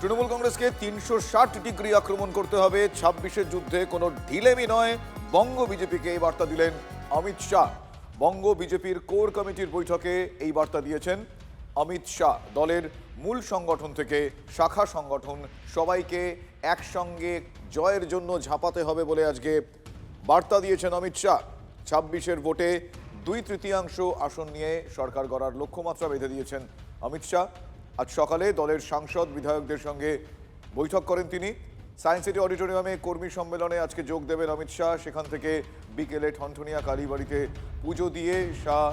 তৃণমূল কংগ্রেসকে তিনশো ষাট ডিগ্রি আক্রমণ করতে হবে। ছাব্বিশের যুদ্ধে কোনো ঢিলেমি নয়। বঙ্গ বিজেপিকে এই বার্তা দিলেন অমিত শাহ। বঙ্গ বিজেপির কোর কমিটির বৈঠকে এই বার্তা দিয়েছেন অমিত শাহ। দলের মূল সংগঠন থেকে শাখা সংগঠন সবাইকে একসঙ্গে জয়ের জন্য ঝাঁপাতে হবে বলে আজকে বার্তা দিয়েছেন অমিত শাহ। ছাব্বিশের ভোটে দুই তৃতীয়াংশ আসন নিয়ে সরকার গড়ার লক্ষ্যমাত্রা বেঁধে দিয়েছেন অমিত শাহ। আজ সকালে দলের সাংসদ বিধায়কদের সঙ্গে বৈঠক করেন তিনি। সায়েন্স সিটি অডিটোরিয়ামে কর্মী সম্মেলনে আজকে যোগ দেবেন অমিত শাহ। সেখান থেকে বিকেলে ঠনঠনিয়া কালীবাড়িতে পুজো দিয়ে শাহ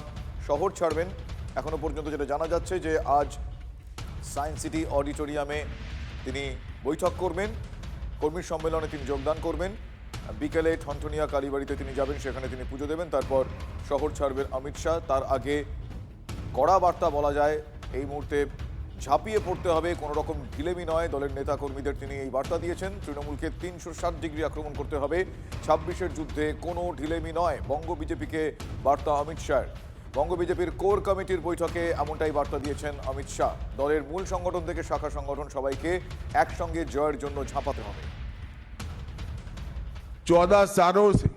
শহর ছাড়বেন। এখনও পর্যন্ত যেটা জানা যাচ্ছে যে আজ সায়েন্স সিটি অডিটোরিয়ামে তিনি বৈঠক করবেন, কর্মী সম্মেলনে তিনি যোগদান করবেন। বিকেলে ঠনঠনিয়া কালীবাড়িতে তিনি যাবেন, সেখানে তিনি পুজো দেবেন। তারপর শহর ছাড়বেন অমিত শাহ। তার আগে কড়া বার্তা বলা যায় এই মুহূর্তে ঝাঁপিয়ে পড়তে হবে কোনো রকম ঢিলেমি নয় দলের নেতা কর্মীদের তিনি এই বার্তা দিয়েছেন তৃণমূলকে তিনশো ষাট ডিগ্রি আক্রমণ করতে হবে ছাব্বিশের যুদ্ধে কোনো ঢিলেমি নয় বঙ্গ বিজেপিকে বার্তা অমিত শাহের বঙ্গ বিজেপির কোর কমিটির বৈঠকে এমনটাই বার্তা দিয়েছেন অমিত শাহ দলের মূল সংগঠন থেকে শাখা সংগঠন সবাইকে একসঙ্গে জয়ের জন্য ঝাঁপাতে হবে चौदह सालों से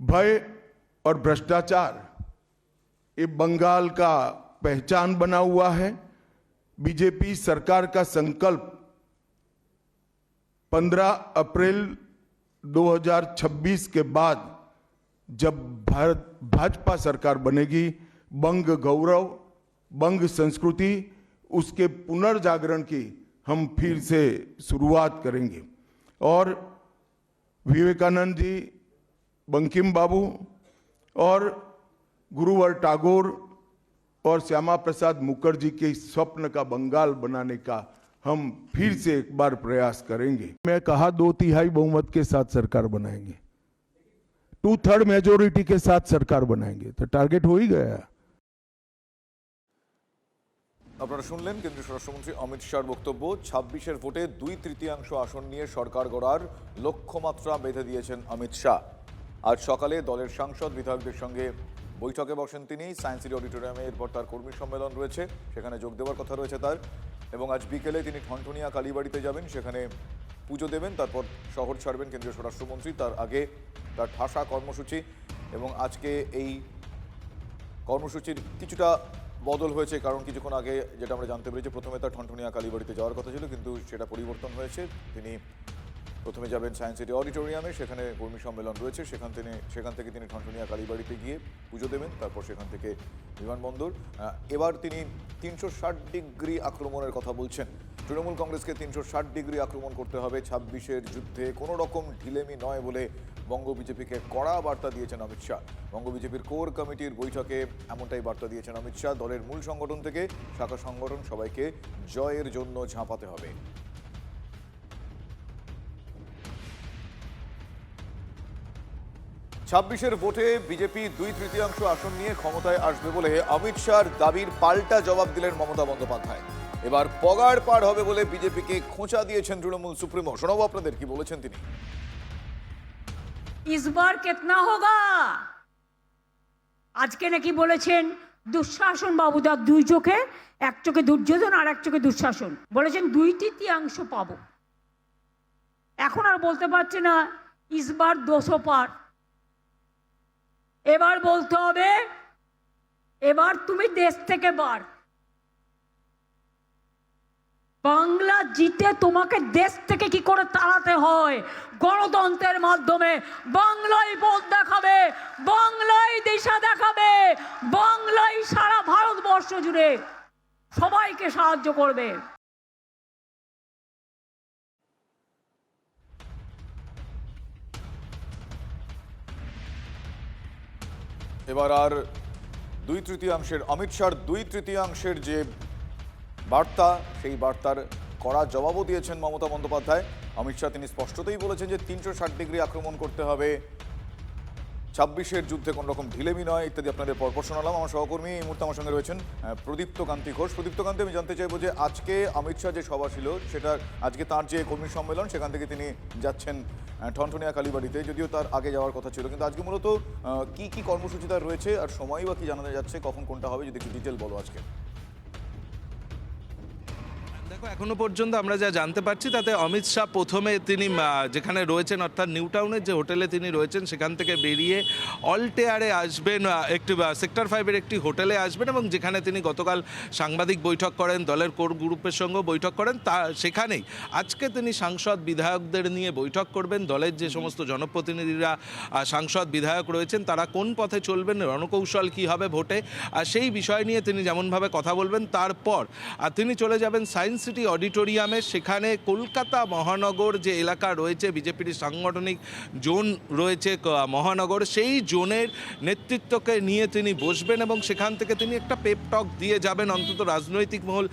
भय और भ्रष्टाचार ये बंगाल का पहचान बना हुआ है बीजेपी सरकार का संकल्प 15 अप्रैल 2026 के बाद जब भारत भाजपा सरकार बनेगी, बंग गौरव, बंग संस्कृति, उसके पुनर्जागरण की हम फिर से शुरुआत करेंगे। और विवेकानंद जी, बंकिम बाबू और गुरुवर टागोर और श्यामा प्रसाद मुखर्जी के इस स्वप्न का बंगाल बनाने का हम फिर से एक बार प्रयास करेंगे मैं कहा दो तिहाई बहुमत के साथ सरकार बनाएंगे टू थर्ड मेजोरिटी के साथ सरकार बनाएंगे तो टारगेट हो ही गया আপনারা শুনলেন কেন্দ্রীয় স্বরাষ্ট্রমন্ত্রী অমিত শাহর বক্তব্য ছাব্বিশের ভোটে দুই তৃতীয়াংশ আসন নিয়ে সরকার গড়ার লক্ষ্যমাত্রা বেঁধে দিয়েছেন অমিত শাহ আজ সকালে দলের সাংসদ বিধায়কদের সঙ্গে বৈঠকে বসেন তিনি, সায়েন্স সিটি অডিটোরিয়ামে এরপর তার কর্মী সম্মেলন রয়েছে, সেখানে যোগ দেওয়ার কথা রয়েছে তার, এবং আজ বিকেলে তিনি ঠনঠনিয়া কালীবাড়িতে যাবেন, সেখানে পুজো দেবেন, তারপর শহর ছাড়বেন কেন্দ্রীয় স্বরাষ্ট্রমন্ত্রী, তার আগে তার ঠাসা কর্মসূচি, এবং আজকে এই কর্মসূচির কিছুটা বদল হয়েছে, কারণ কিছুক্ষণ আগে যেটা আমরা জানতে পেরেছি, প্রথমে তার ঠনঠনিয়া কালীবাড়িতে যাওয়ার কথা ছিল, কিন্তু সেটা পরিবর্তন হয়েছে, তিনি প্রথমে যাবেন সায়েন্স সিটি অডিটোরিয়ামে, সেখানে কর্মী সম্মেলন রয়েছে। সেখান থেকে সেখান থেকে তিনি ঠনঠনিয়া কালীবাড়িতে গিয়ে পুজো দেবেন, তারপর সেখান থেকে বিমানবন্দর। এবার তিনি তিনশো ষাট ডিগ্রি আক্রমণের কথা বলছেন। তৃণমূল কংগ্রেসকে তিনশো ষাট ডিগ্রি আক্রমণ করতে হবে ছাব্বিশের যুদ্ধে। কোনো রকম ঢিলেমি নয় বলে বঙ্গ বিজেপিকে কড়া বার্তা দিয়েছেন অমিত শাহ। বঙ্গ বিজেপির কোর কমিটির বৈঠকে এমনটাই বার্তা দিয়েছেন অমিত শাহ। দলের মূল সংগঠন থেকে শাখা সংগঠন সবাইকে জয়ের জন্য ঝাঁপাতে হবে। ছাব্বিশের ভোটে বিজেপি দুই তৃতীয়াংশ আসন নিয়ে ক্ষমতায় আসবে বলে অমিত শাহর দাবির পাল্টা জবাব দিলেন মমতা বন্দ্যোপাধ্যায় এবার পগার পার হবে বলে বিজেপিকে খোঁচা দিয়েছেন তৃণমূল সুপ্রিমো শোনাবো আপনাদের কি বলেছেন তিনি इस बार कितना होगा আজকে নাকি বলেছেন দুঃশাসন বাবুদার দুই চোখে এক চোখে দুর্যোধন আর এক চোখে দুঃশাসন বলেছেন দুই তৃতীয়াংশ পাবো এখন আর বলতে পারছে না ইসবার দোষো পার এবার বলতে হবে, এবার তুমি দেশ থেকে বার। বাংলা জিতে তোমাকে দেশ থেকে কি করে তাড়াতে হয়? গণতন্ত্রের মাধ্যমে বাংলাই পথ দেখাবে, বাংলাই দিশা দেখাবে বাংলায় সারা ভারতবর্ষ জুড়ে সবাইকে সাহায্য করবে। এবার আর দুই তৃতীয়াংশের, অমিত শাহর দুই তৃতীয়াংশের যে বার্তা, সেই বার্তার কড়া জবাবও দিয়েছেন মমতা বন্দ্যোপাধ্যায়। অমিত শাহ তিনি স্পষ্টতই বলেছেন যে তিনশো ষাট ডিগ্রি আক্রমণ করতে হবে। ছাব্বিশের যুদ্ধে কোন রকম ঢিলেমি নয় ইত্যাদি আপনাদের পরপর শোনালাম। আমার সহকর্মী এই মুহূর্তে আমার সঙ্গে রয়েছেন প্রদীপ্ত কান্তি ঘোষ। প্রদীপ্ত কান্তি, আমি জানতে চাইব যে আজকে অমিত শাহ যে সভা ছিল, সেটা আজকে তার যে কর্মী সম্মেলন, সেখান থেকে তিনি যাচ্ছেন ঠনঠনিয়া কালীবাড়িতে। যদিও তার আগে যাওয়ার কথা ছিল, কিন্তু আজকে মূলত কি কি কর্মসূচি তার রয়েছে আর সময়ই বা কি জানা যাচ্ছে, কখন কোনটা হবে, যদি একটু ডিটেল বলো আজকে। এখনও পর্যন্ত আমরা যা জানতে পারছি তাতে অমিত শাহ প্রথমে তিনি যেখানে রয়েছেন, অর্থাৎ নিউ টাউনের যে হোটেলে তিনি রয়েছেন, সেখান থেকে বেরিয়ে অলটেয়ারে আসবেন একটি সেক্টর ফাইভের একটি হোটেলে আসবেন এবং যেখানে তিনি গতকাল সাংবাদিক বৈঠক করেন, দলের কোর গ্রুপের সঙ্গে বৈঠক করেন। তা, সেখানেই আজকে তিনি সাংসদ বিধায়কদের নিয়ে বৈঠক করবেন। দলের যে সমস্ত জনপ্রতিনিধিরা সাংসদ বিধায়ক রয়েছেন, তারা কোন পথে চলবেন, রণকৌশল কী হবে ভোটে আর সেই বিষয় নিয়ে তিনি যেমনভাবে কথা বলবেন, তারপর তিনি চলে যাবেন সায়েন্স সিটি অডিটোরিয়ামে সেখানে কলকাতা মহানগর যে এলাকা রয়েছে, বিজেপির সাংগঠনিক জোন রয়েছে মহানগর, সেই জোনের নেতৃত্বকে নিয়ে তিনি বসবেন এবং সেখান থেকে তিনি একটা পেপটক দিয়ে যাবেন অন্তত রাজনৈতিক মহল।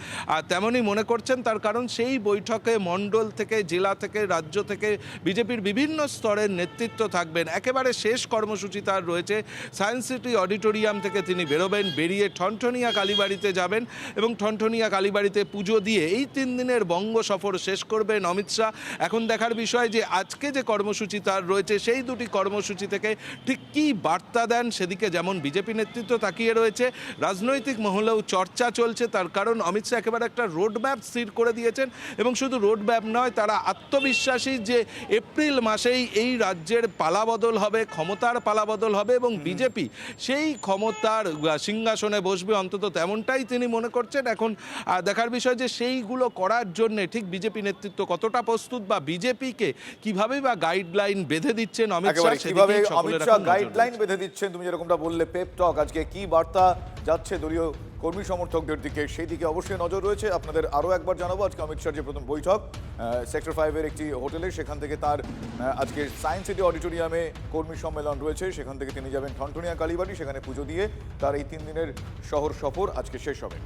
তেমনই মনে করছেন তার কারণ সেই বৈঠকে মণ্ডল থেকে, জেলা থেকে, রাজ্য থেকে বিজেপির বিভিন্ন স্তরের নেতৃত্ব থাকবেন। একেবারে শেষ কর্মসূচি তার রয়েছে। সায়েন্স সিটি অডিটোরিয়াম থেকে তিনি বেরোবেন, বেরিয়ে ঠনঠনিয়া কালীবাড়িতে যাবেন এবং ঠনঠনিয়া কালীবাড়িতে পুজো দিয়ে এই তিন দিনের বঙ্গ সফর শেষ করবেন অমিত শাহ। এখন দেখার বিষয় যে আজকে যে কর্মসূচি তার রয়েছে সেই দুটি কর্মসূচি থেকে ঠিক কী বার্তা দেন সেদিকে যেমন বিজেপি নেতৃত্ব তাকিয়ে রয়েছে রাজনৈতিক মহলেও চর্চা চলছে তার কারণ অমিত শাহ একেবারে একটা রোড ম্যাপ স্থির করে দিয়েছেন এবং শুধু রোড ম্যাপ নয় তারা আত্মবিশ্বাসী যে এপ্রিল মাসেই এই রাজ্যের পালাবদল হবে ক্ষমতার পালাবদল হবে এবং বিজেপি সেই ক্ষমতার সিংহাসনে বসবে অন্তত তেমনটাই তিনি মনে করছেন। এখন দেখার বিষয় যে সেইগুলো করার জন্য ঠিক বিজেপি নেতৃত্ব কতটা প্রস্তুত বা বিজেপিকে কীভাবে বা গাইডলাইন বেঁধে দিচ্ছেন অমিত শাহ কীভাবে অমিত শাহ গাইডলাইন বেঁধে দিচ্ছেন তুমি যেরকমটা বললে পেপ টক আজকে কি বার্তা যাচ্ছে দলীয় কর্মী সমর্থকদের দিকে সেই দিকে অবশ্যই নজর রয়েছে। আপনাদের আরও একবার জানাব আজকে অমিত শাহর যে প্রথম বৈঠক সেক্টর ফাইভের একটি হোটেলে সেখান থেকে তার আজকে সায়েন্স সিটি অডিটোরিয়ামে কর্মী সম্মেলন রয়েছে। সেখান থেকে তিনি যাবেন ঠনঠনিয়া কালীবাড়ি সেখানে পুজো দিয়ে তার এই তিন দিনের শহর সফর আজকে শেষ হবে।